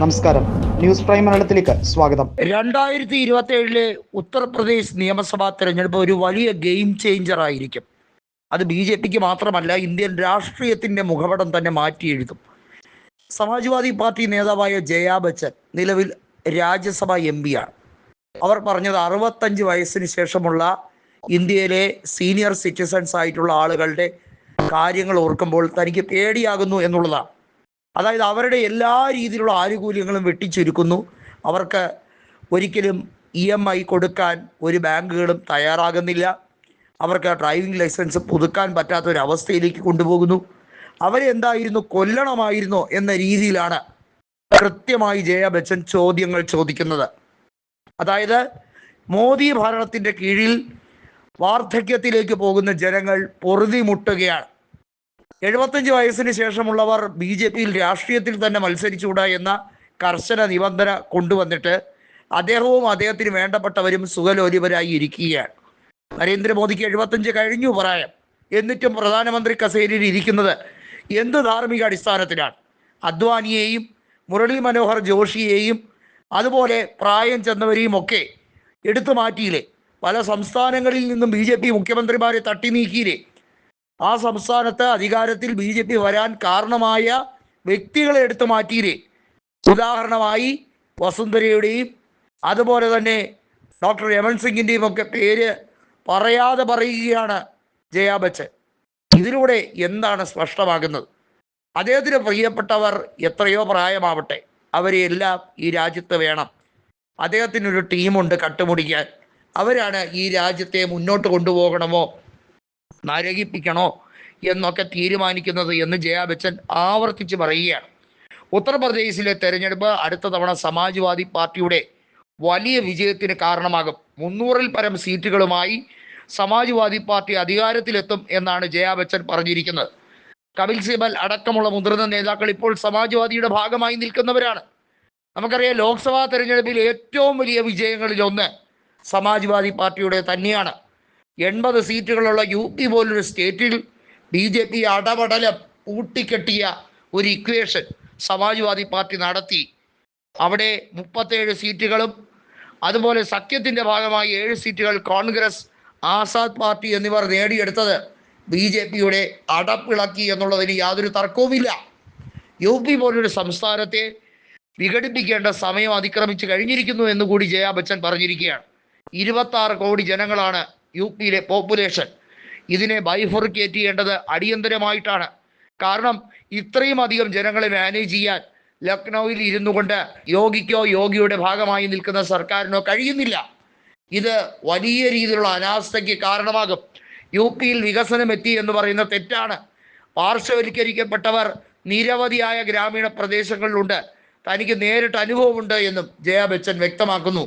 നമസ്കാരം. News prime മലയാളത്തിലേക്ക് സ്വാഗതം. രണ്ടായിരത്തി ഇരുപത്തി ഏഴിലെ ഉത്തർപ്രദേശ് നിയമസഭാ തെരഞ്ഞെടുപ്പ് ഒരു വലിയ ഗെയിം ചേഞ്ചർ ആയിരിക്കും. അത് ബി ജെ പിക്ക് മാത്രമല്ല ഇന്ത്യൻ രാഷ്ട്രീയത്തിന്റെ മുഖപടം തന്നെ മാറ്റി എഴുതും സമാജ്വാദി പാർട്ടി നേതാവായ ജയാ ബച്ചൻ നിലവിൽ രാജ്യസഭ എം ആണ്. അവർ പറഞ്ഞത് അറുപത്തഞ്ച് വയസ്സിന് ശേഷമുള്ള ഇന്ത്യയിലെ സീനിയർ സിറ്റിസൺസ് ആയിട്ടുള്ള ആളുകളുടെ കാര്യങ്ങൾ ഓർക്കുമ്പോൾ തനിക്ക് പേടിയാകുന്നു എന്നുള്ളതാണ്. അതായത് അവരുടെ എല്ലാ രീതിയിലുള്ള ആനുകൂല്യങ്ങളും വെട്ടിച്ചുരുക്കുന്നു. അവർക്ക് ഒരിക്കലും ഇ എം ഐ കൊടുക്കാൻ ഒരു ബാങ്കുകളും തയ്യാറാകുന്നില്ല. അവർക്ക് ഡ്രൈവിംഗ് ലൈസൻസ് പുതുക്കാൻ പറ്റാത്ത ഒരു അവസ്ഥയിലേക്ക് കൊണ്ടുപോകുന്നു. അവരെ എന്തായിരുന്നു? കൊല്ലണമായിരുന്നോ എന്ന രീതിയിലാണ് കൃത്യമായി ജയ ബച്ചൻ ചോദ്യങ്ങൾ ചോദിക്കുന്നത്. അതായത് മോദി ഭരണത്തിന്റെ കീഴിൽ വാർദ്ധക്യത്തിലേക്ക് പോകുന്ന ജനങ്ങൾ പൊറുതിമുട്ടുകയാണ്. എഴുപത്തഞ്ച് വയസ്സിന് ശേഷമുള്ളവർ ബി ജെ പിയിൽ രാഷ്ട്രീയത്തിൽ തന്നെ മത്സരിച്ചുകൂടാ എന്ന കർശന നിബന്ധന കൊണ്ടുവന്നിട്ട് അദ്ദേഹവും അദ്ദേഹത്തിന് വേണ്ടപ്പെട്ടവരും സുഖലോലിപരായി ഇരിക്കുകയാണ്. നരേന്ദ്രമോദിക്ക് എഴുപത്തഞ്ച് കഴിഞ്ഞു പറയാം. എന്നിട്ടും പ്രധാനമന്ത്രി കസേരയിൽ ഇരിക്കുന്നത് എന്ത് ധാർമ്മിക അടിസ്ഥാനത്തിലാണ്? അദ്വാനിയെയും മുരളി മനോഹർ ജോഷിയെയും അതുപോലെ പ്രായം ചെന്നവരെയും ഒക്കെ എടുത്തു മാറ്റിയില്ലേ? പല സംസ്ഥാനങ്ങളിൽ നിന്നും ബി മുഖ്യമന്ത്രിമാരെ തട്ടി നീക്കിയില്ലേ ആ സംസ്ഥാനത്ത് അധികാരത്തിൽ ബി ജെ പി വരാൻ കാരണമായ വ്യക്തികളെ എടുത്തു മാറ്റിയില്ലേ? ഉദാഹരണമായി വസുന്ധരയുടെയും അതുപോലെ തന്നെ ഡോക്ടർ രമൺ സിംഗിന്റെയും ഒക്കെ പേര് പറയാതെ പറയുകയാണ് ജയാ ബച്ചൻ. ഇതിലൂടെ എന്താണ് സ്പഷ്ടമാകുന്നത്? അദ്ദേഹത്തിന് പ്രിയപ്പെട്ടവർ എത്രയോ പ്രായമാവട്ടെ അവരെ എല്ലാം ഈ രാജ്യത്ത് വേണം. അദ്ദേഹത്തിനൊരു ടീമുണ്ട് കട്ടുമുടിക്കാൻ. അവരാണ് ഈ രാജ്യത്തെ മുന്നോട്ട് കൊണ്ടുപോകണമോ നരകിപ്പിക്കണോ എന്നൊക്കെ തീരുമാനിക്കുന്നത് എന്ന് ജയാ ബച്ചൻ ആവർത്തിച്ച് പറയുകയാണ്. ഉത്തർപ്രദേശിലെ തെരഞ്ഞെടുപ്പ് അടുത്ത തവണ സമാജ്വാദി പാർട്ടിയുടെ വലിയ വിജയത്തിന് കാരണമാകും. മുന്നൂറിൽ പരം സീറ്റുകളുമായി സമാജ്വാദി പാർട്ടി അധികാരത്തിലെത്തും എന്നാണ് ജയാ ബച്ചൻ പറഞ്ഞിരിക്കുന്നത്. കപിൽ സിബൽ അടക്കമുള്ള മുതിർന്ന നേതാക്കൾ ഇപ്പോൾ സമാജ്വാദിയുടെ ഭാഗമായി നിൽക്കുന്നവരാണ്. നമുക്കറിയാം ലോക്സഭാ തെരഞ്ഞെടുപ്പിൽ ഏറ്റവും വലിയ വിജയങ്ങളിൽ ഒന്ന് സമാജ്വാദി പാർട്ടിയുടെ തന്നെയാണ്. എൺപത് സീറ്റുകളുള്ള യു പി പോലൊരു സ്റ്റേറ്റിൽ ബി ജെ പി അടപടലം ഊട്ടിക്കെട്ടിയ ഒരു ഇക്വേഷൻ സമാജ്വാദി പാർട്ടി നടത്തി. അവിടെ മുപ്പത്തേഴ് സീറ്റുകളും അതുപോലെ സഖ്യത്തിന്റെ ഭാഗമായി ഏഴ് സീറ്റുകൾ കോൺഗ്രസ് ആസാദ് പാർട്ടി എന്നിവർ നേടിയെടുത്തത് ബി ജെ പിയുടെ അടപ്പിളക്കി എന്നുള്ളതിന് യാതൊരു തർക്കവുമില്ല. യു പി പോലൊരു സംസ്ഥാനത്തെ വിഘടിപ്പിക്കേണ്ട സമയം അതിക്രമിച്ച് കഴിഞ്ഞിരിക്കുന്നു എന്ന് കൂടി ജയാ ബച്ചൻ പറഞ്ഞിരിക്കുകയാണ്. ഇരുപത്തി കോടി ജനങ്ങളാണ് യു പിയിലെ പോപ്പുലേഷൻ ഇതിനെ ബൈഫർക്കേറ്റ് ചെയ്യേണ്ടത് അടിയന്തരമായിട്ടാണ്. കാരണം ഇത്രയും അധികം ജനങ്ങളെ മാനേജ് ചെയ്യാൻ ലക്നൌവിൽ ഇരുന്നു കൊണ്ട് യോഗിക്കോ യോഗിയുടെ ഭാഗമായി നിൽക്കുന്ന സർക്കാരിനോ കഴിയുന്നില്ല. ഇത് വലിയ രീതിയിലുള്ള അനാസ്ഥയ്ക്ക് കാരണമാകും. യു പിയിൽ വികസനം എത്തി എന്ന് പറയുന്ന തെറ്റാണ്. പാർശ്വവൽക്കരിക്കപ്പെട്ടവർ നിരവധിയായ ഗ്രാമീണ പ്രദേശങ്ങളിലുണ്ട്. തനിക്ക് നേരിട്ട് അനുഭവമുണ്ട് എന്നും ജയ ബച്ചൻ വ്യക്തമാക്കുന്നു.